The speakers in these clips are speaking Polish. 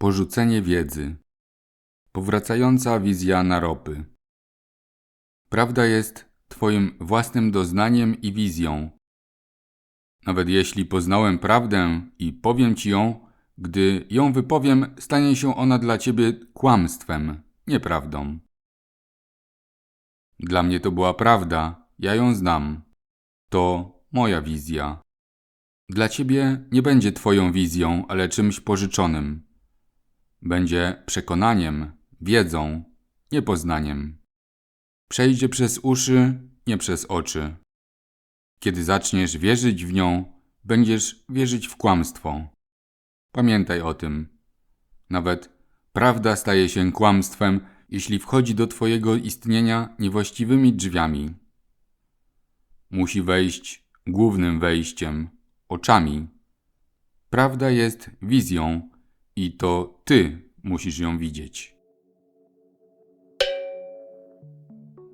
Porzucenie wiedzy. Powracająca wizja naropy. Prawda jest Twoim własnym doznaniem i wizją. Nawet jeśli poznałem prawdę i powiem Ci ją, gdy ją wypowiem, stanie się ona dla Ciebie kłamstwem, nieprawdą. Dla mnie to była prawda, ja ją znam. To moja wizja. Dla Ciebie nie będzie Twoją wizją, ale czymś pożyczonym. Będzie przekonaniem, wiedzą, nie poznaniem. Przejdzie przez uszy, nie przez oczy. Kiedy zaczniesz wierzyć w nią, będziesz wierzyć w kłamstwo. Pamiętaj o tym. Nawet prawda staje się kłamstwem, jeśli wchodzi do Twojego istnienia niewłaściwymi drzwiami. Musi wejść głównym wejściem, oczami. Prawda jest wizją i to Ty musisz ją widzieć.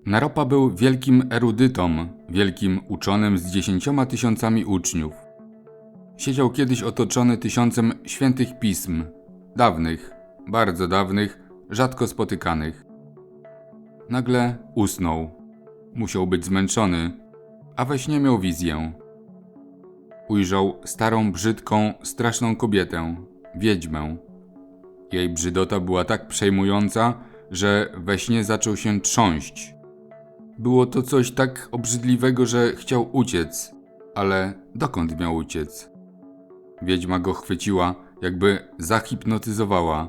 Naropa był wielkim erudytą, wielkim uczonym z dziesięcioma tysiącami uczniów. Siedział kiedyś otoczony tysiącem świętych pism, dawnych, bardzo dawnych, rzadko spotykanych. Nagle usnął. Musiał być zmęczony, a we śnie miał wizję. Ujrzał starą, brzydką, straszną kobietę, wiedźmę. Jej brzydota była tak przejmująca, że we śnie zaczął się trząść. Było to coś tak obrzydliwego, że chciał uciec, ale dokąd miał uciec? Wiedźma go chwyciła, jakby zahipnotyzowała.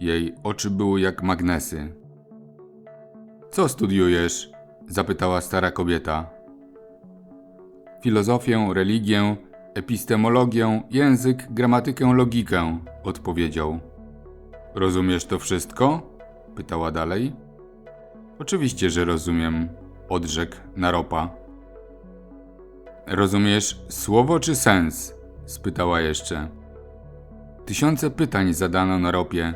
Jej oczy były jak magnesy. Co studiujesz? zapytała stara kobieta. Filozofię, religię, epistemologię, język, gramatykę, logikę, odpowiedział. Rozumiesz to wszystko? pytała dalej. Oczywiście, że rozumiem, odrzekł Naropa. Rozumiesz słowo czy sens? spytała jeszcze. Tysiące pytań zadano Naropie.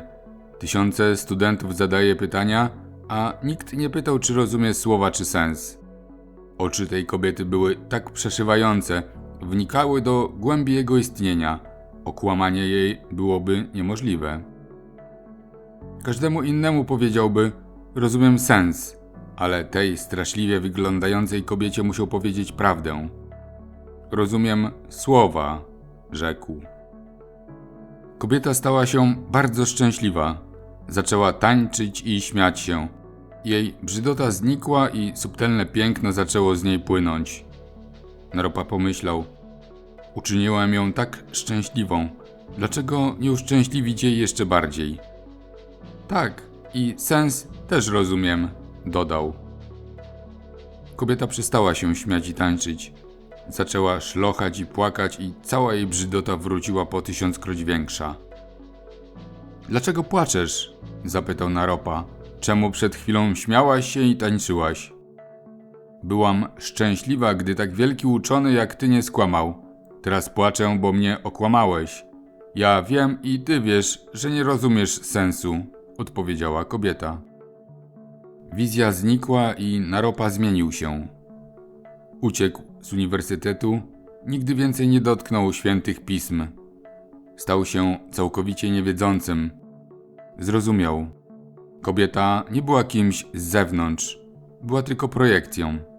Tysiące studentów zadaje pytania, a nikt nie pytał, czy rozumie słowa czy sens. Oczy tej kobiety były tak przeszywające, wnikały do głębi jego istnienia. Okłamanie jej byłoby niemożliwe. Każdemu innemu powiedziałby: Rozumiem sens, ale tej straszliwie wyglądającej kobiecie musiał powiedzieć prawdę. Rozumiem słowa, rzekł. Kobieta stała się bardzo szczęśliwa. Zaczęła tańczyć i śmiać się. Jej brzydota znikła i subtelne piękno zaczęło z niej płynąć. Naropa pomyślał: Uczyniłem ją tak szczęśliwą. Dlaczego nie uszczęśliwić jej jeszcze bardziej? Tak, i sens też rozumiem, dodał. Kobieta przestała się śmiać i tańczyć. Zaczęła szlochać i płakać, i cała jej brzydota wróciła po tysiąckroć większa. Dlaczego płaczesz? zapytał Naropa. Czemu przed chwilą śmiałaś się i tańczyłaś? Byłam szczęśliwa, gdy tak wielki uczony jak ty nie skłamał. Teraz płaczę, bo mnie okłamałeś. Ja wiem i ty wiesz, że nie rozumiesz sensu, odpowiedziała kobieta. Wizja znikła i Naropa zmienił się. Uciekł z uniwersytetu, nigdy więcej nie dotknął świętych pism. Stał się całkowicie niewiedzącym. Zrozumiał. Kobieta nie była kimś z zewnątrz, była tylko projekcją.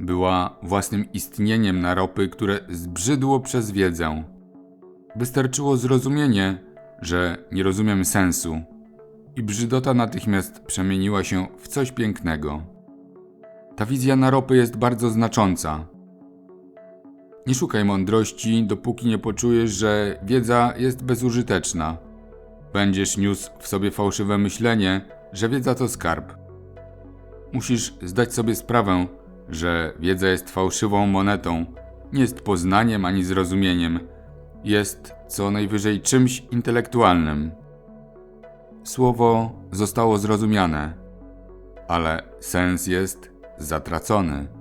Była własnym istnieniem naropy, które zbrzydło przez wiedzę. Wystarczyło zrozumienie, że nie rozumiem sensu, i brzydota natychmiast przemieniła się w coś pięknego. Ta wizja naropy jest bardzo znacząca. Nie szukaj mądrości, dopóki nie poczujesz, że wiedza jest bezużyteczna. Będziesz niósł w sobie fałszywe myślenie, że wiedza to skarb. Musisz zdać sobie sprawę, że wiedza jest fałszywą monetą, nie jest poznaniem ani zrozumieniem, jest co najwyżej czymś intelektualnym. Słowo zostało zrozumiane, ale sens jest zatracony.